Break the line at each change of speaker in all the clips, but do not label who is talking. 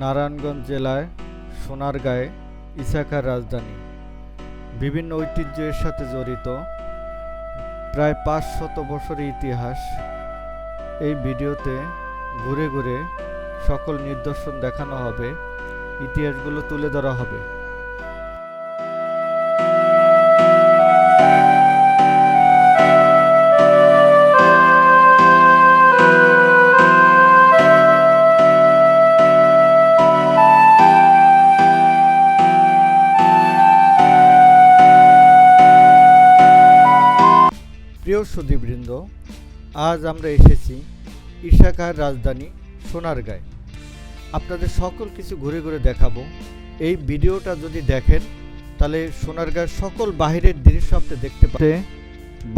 নারায়ণগঞ্জ জেলায় সোনারগাঁয়ে ইসাকার রাজধানী। বিভিন্ন ঐতিহ্যের সাথে জড়িত। প্রায় পাঁচ শত বছরের ইতিহাস। এই ভিডিওতে ঘুরে ঘুরে সকল নিদর্শন দেখানো হবে। ইতিহাসগুলো তুলে ধরা হবে। প্রিয় সুদীবৃন্দ আজ আমরা এসেছি ইশাকার রাজধানী সোনারগাঁয়ে। আপনাদের সকল কিছু ঘুরে ঘুরে দেখাবো। এই ভিডিওটা যদি দেখেন, তাহলে সোনারগাঁয়ের সকল বাহিরের দৃশ্য আপনি দেখতে পাবেন।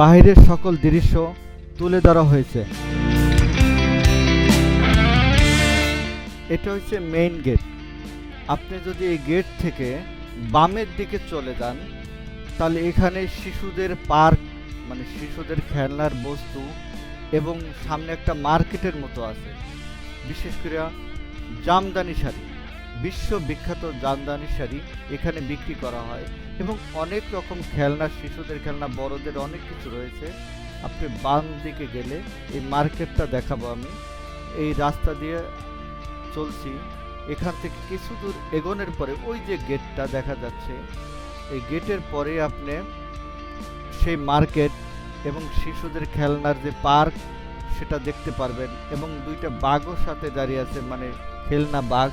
বাহিরের সকল দৃশ্য তুলে ধরা হয়েছে। এটা হচ্ছে মেইন গেট আপনি যদি এই গেট থেকে বামের দিকে চলে যান, তাহলে এখানে শিশুদের পার্ক শিশুদের খেলনার বস্তু এবং সামনে একটা মার্কেটের মতো আছে। বিশেষ করে জামদানি শাড়ি। বিশ্ববিখ্যাত জামদানি শাড়ি এখানে বিক্রি করা হয় এবং অনেক রকম খেলনা, শিশুদের খেলনা, বড়দের অনেক কিছু রয়েছে। আপনি বাম দিকে গেলে এই মার্কেটটা দেখাবো আমি। এই রাস্তা দিয়ে চলছি। এখান থেকে কিছু দূর এগোনোর পরে ওই যে গেটটা দেখা যাচ্ছে। এই গেটের পরে আপনি সেই মার্কেট এবং শিশুদের খেলনার যে পার্ক, সেটা দেখতে পারবেন এবং দুইটা বাঘও সাথে দাঁড়িয়ে আছে মানে খেলনা বাঘ।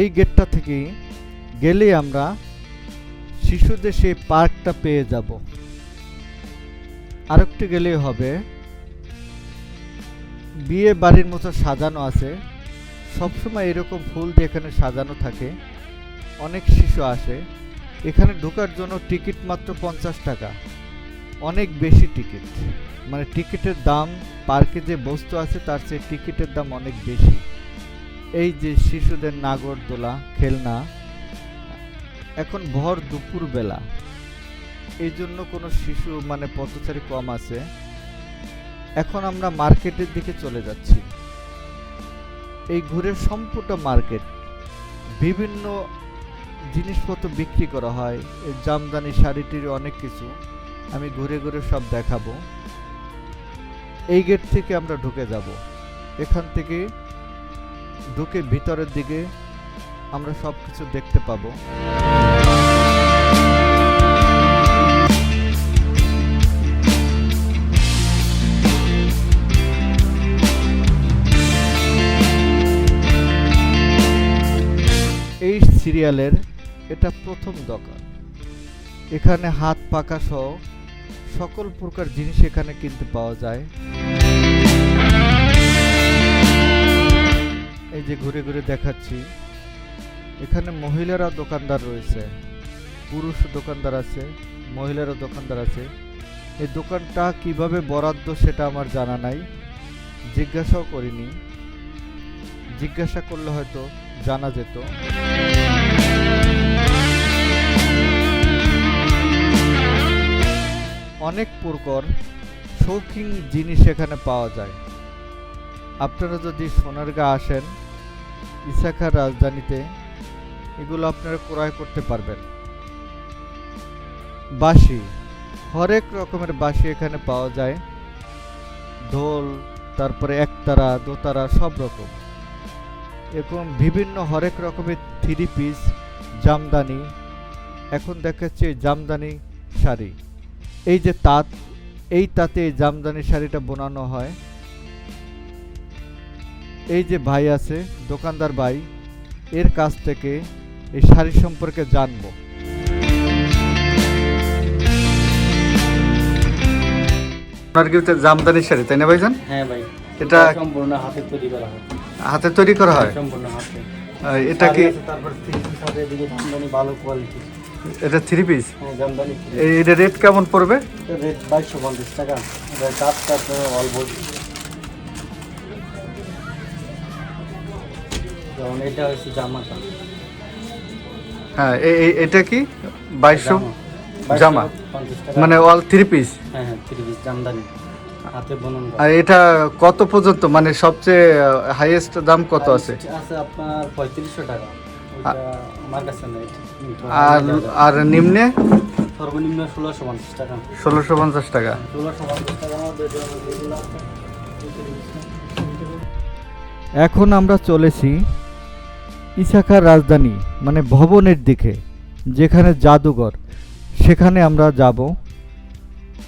এই গেটটা থেকে গেলে আমরা শিশুদের সেই পার্কটা পেয়ে যাব। আরেকটু গেলেই হবে বিয়ে বাড়ির মতো সাজানো আছে। সবসময় এরকম ফুল দিয়ে এখানে সাজানো থাকে। অনেক শিশু আসে। এখানে ঢোকার জন্য টিকিট মাত্র পঞ্চাশ টাকা। অনেক বেশি টিকিট। মানে টিকিটের দাম পার্কে যে বস্তু আছে, তার চেয়ে টিকিটের দাম অনেক বেশি। এই যে শিশুদের নাগরদোলা, খেলনা, এখন ভর দুপুর বেলা এই জন্য কোনো শিশু মানে পথচারী কম আছে। এখন আমরা মার্কেটের দিকে চলে যাচ্ছি। এই ঘুরে সম্পূর্ণ মার্কেট, বিভিন্ন জিনিসপত্র বিক্রি করা হয়, এই জামদানি শাড়িটির অনেক কিছু আমি ঘুরে ঘুরে সব দেখাবো। এই গেট থেকে আমরা ঢুকে যাব। এখান থেকে ঢুকে ভিতরের দিকে আমরা সব কিছু দেখতে পাবো। সিরিয়ালের এটা প্রথম দোকান এখানে হাত পাকা সহ সকল প্রকার জিনিস এখানে কিনতে পাওয়া যায়। এই যে ঘুরে ঘুরে দেখাচ্ছি, এখানে মহিলারা দোকানদার রয়েছে, পুরুষ দোকানদার আছে, মহিলারা দোকানদার আছে। এই দোকানটা কীভাবে বরাদ্দ সেটা আমার জানা নাই, জিজ্ঞাসাও করিনি। জিজ্ঞাসা করলে হয়তো জানা যেত। অনেক প্রকার, শৌখিন জিনিস এখানে পাওয়া যায়। আপনারা যদি সোনারগাঁ আসেন, ইসাখার রাজধানীতে, এগুলো আপনারা ক্রয় করতে পারবেন। বাঁশি, হরেক রকমের বাঁশি এখানে পাওয়া যায়। ঢোল, তারপরে একতারা, দোতারা, সব রকম। এরকম বিভিন্ন হরেক রকমের থ্রি পিস, জামদানি। এখন দেখাচ্ছে জামদানি শাড়ি। এই যে তাঁত এই তাঁতে এই জামদানি শাড়িটা বোনানো হয়। এই যে ভাই আছে দোকানদার ভাই এর কাছ থেকে এই শাড়ি সম্পর্কে জানব।
আপনার কি জামদানি শাড়ি তাই না ভাইজান?
হ্যাঁ ভাই
এটা
সম্পূর্ণ হাতে তৈরি করা হয়।
হাতে তৈরি করা হয়?
সম্পূর্ণ হাতে।
এটা কি
তারপর ভালো কোয়ালিটি
এটা থ্রি পিস
হ্যাঁ জামদানি
এটা রেট কেমন পড়বে?
রেট বাইশশো পঞ্চাশ টাকা। আপনার অল্প যেমন এটা হচ্ছে জামাটা
হ্যাঁ এটা কি? বাইশশো জামা। মানে অল থ্রি পিস
হ্যাঁ হ্যাঁ থ্রি পিস জামদানি। হাতে বুনন
আর এটা কত পর্যন্ত? মানে সবচেয়ে হাইয়েস্ট দাম কত আছে?
আছে আপনার পঁয়ত্রিশশো টাকা। আমার কাছে নেই।
আর আর নিম্নে?
সর্বনিম্ন ষোলোশো পঞ্চাশ টাকা।
ষোলোশো পঞ্চাশ টাকা।
ষোলোশো পঞ্চাশ টাকার মধ্যে যেগুলো আছে,
এখন আমরা চলেছি ইসাকার রাজধানী মানে ভবনের দিকে যেখানে জাদুঘর। সেখানে আমরা যাব।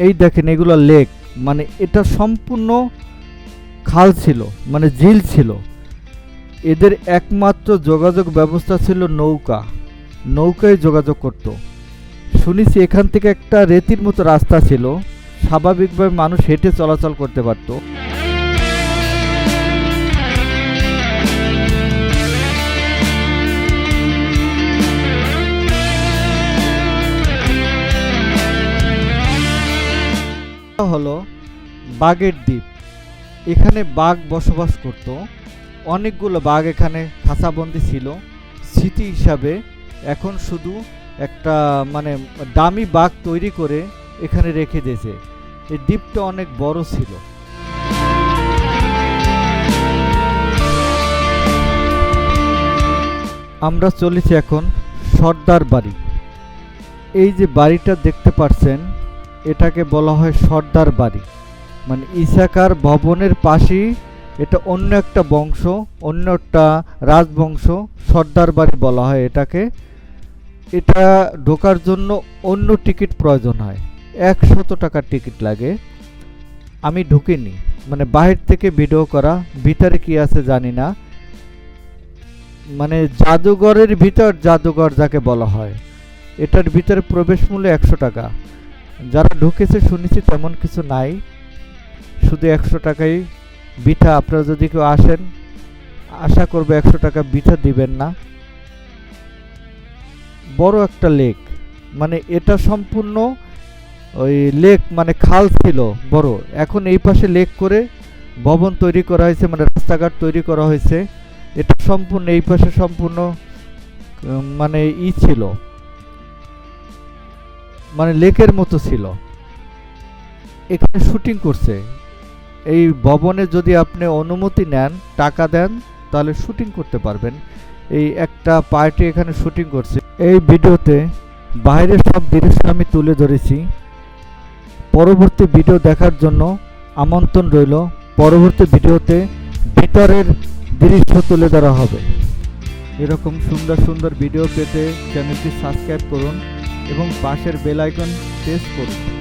এই দেখেন এগুলো লেক মানে এটা সম্পূর্ণ খাল ছিল মানে ঝিল ছিল। এদের একমাত্র যোগাযোগ ব্যবস্থা ছিল নৌকা। নৌকায় যোগাযোগ করত। শুনেছি এখান থেকে একটা রেতির মতো রাস্তা ছিল। স্বাভাবিকভাবে মানুষ হেঁটে চলাচল করতে পারতো। হলো বাঘের দ্বীপ। এখানে বাঘ বসবাস করত। অনেকগুলো বাঘ এখানে খাঁচাবন্দি ছিল। স্মৃতি হিসাবে এখন শুধু একটা মানে দামি বাঘ তৈরি করে এখানে রেখে দিয়েছে। এই দ্বীপটা অনেক বড় ছিল। আমরা চলেছি এখন সর্দার বাড়ি। এই যে বাড়িটা দেখতে পাচ্ছেন, এটাকে বলা হয় সর্দার বাড়ি। মানে ইসাকার ভবনের পাশেই এটা অন্য একটা বংশ, অন্য একটা রাজবংশ সর্দার বাড়ি বলা হয় এটাকে। এটা ঢোকার জন্য অন্য টিকিট প্রয়োজন হয়। একশত টাকার টিকিট লাগে। আমি ঢুকিনি। মানে বাহির থেকে ভিডিও করা, ভিতরে কি আছে জানি না। মানে জাদুঘরের ভিতর জাদুঘর যাকে বলা হয়। এটার ভিতরে প্রবেশ মূল্য একশো টাকা। যারা ঢুকেছে, শুনেছি তেমন কিছু নাই। শুধু একশো টাকাই বিঠা আপনারা যদি কেউ আসেন, আশা করব একশো টাকা বিঠা দিবেন না। বড় একটা লেক মানে এটা সম্পূর্ণ ওই লেক মানে খাল ছিল বড়। এখন এই পাশে লেক করে ভবন তৈরি করা হয়েছে মানে রাস্তাঘাট তৈরি করা হয়েছে। এটা সম্পূর্ণ, এই পাশে সম্পূর্ণ মানে ই ছিল। মানে লেকের মতো ছিল। এখানে শুটিং করছে। এই ভবনে যদি আপনি অনুমতি নেন, টাকা দেন, তাহলে শুটিং করতে পারবেন। এই একটা পার্টি এখানে শুটিং করছে। এই ভিডিওতে বাইরের সব দৃশ্য আমি তুলে ধরেছি। পরবর্তী ভিডিও দেখার জন্য আমন্ত্রণ রইল। পরবর্তী ভিডিওতে ভিতরের দৃশ্য তুলে ধরা হবে। এরকম সুন্দর সুন্দর ভিডিও পেতে চ্যানেলটি সাবস্ক্রাইব করুন এবং পাশের বেল আইকন প্রেস করুন।